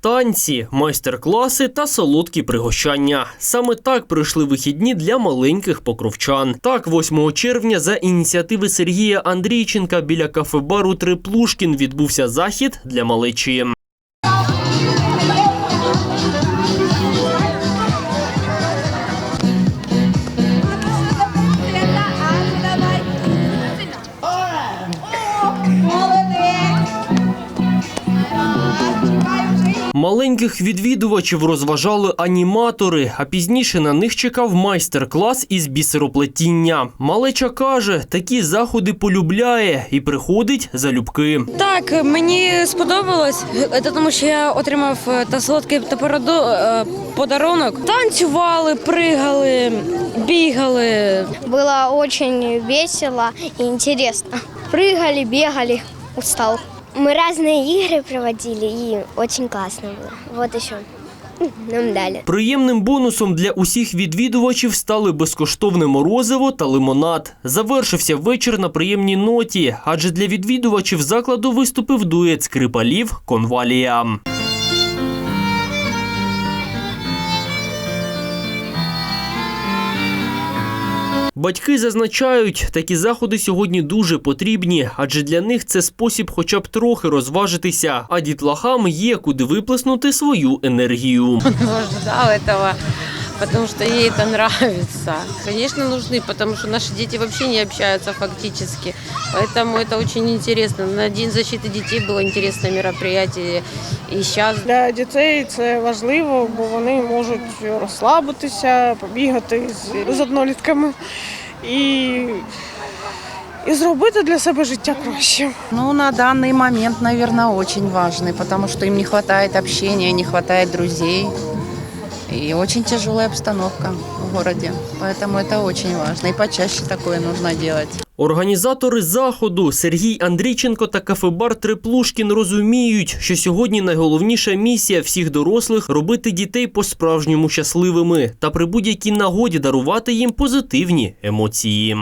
Танці, майстер-класи та солодкі пригощання. Саме так пройшли вихідні для маленьких покровчан. Так, 8 червня за ініціативи Сергія Андрійченка біля кафе-бару Триплушкін відбувся захід для малечі. Маленьких відвідувачів розважали аніматори, а пізніше на них чекав майстер-клас із бісероплетіння. Малеча каже, такі заходи полюбляє і приходить залюбки. Так, мені сподобалось, е, тому що я отримав е, та солодкий та е, подарунок. Танцювали, пригали, бігали. Было очень весело и интересно. Прыгали, бегали, устал. Мы разные игры проводили, и очень классно было. Вот еще. М, Нам дали. Приємним бонусом для усіх відвідувачів стали безкоштовне морозиво та лимонад. Завершився вечір на приємній ноті, адже для відвідувачів закладу виступив дует скрипалів Конвалія. Батьки зазначають, такі заходи сьогодні дуже потрібні, адже для них це спосіб хоча б трохи розважитися, а дітлахам є куди виплеснути свою енергію. ожидал этого, потому что ей это нравится. Конечно, нужны, потому что наши дети вообще не общаются фактически. Поэтому это очень интересно. На День защиты детей было интересное мероприятие. И зараз Для дітей це важливо, бо вони можуть розслабитися, побігати з, з однолітками і, і зробити для себе життя краще. Ну, на даний момент, мабуть, дуже важливий, тому що їм не вистачає общения, не вистачає друзей. И очень тяжелая обстановка в городе. Поэтому это очень важно. И почаще такое нужно делать. Організатори заходу Сергій Андрійченко та кафебар Триплушкін розуміють, що сьогодні найголовніша місія всіх дорослих робити дітей по-справжньому щасливими та при будь-якій нагоді дарувати їм позитивні емоції.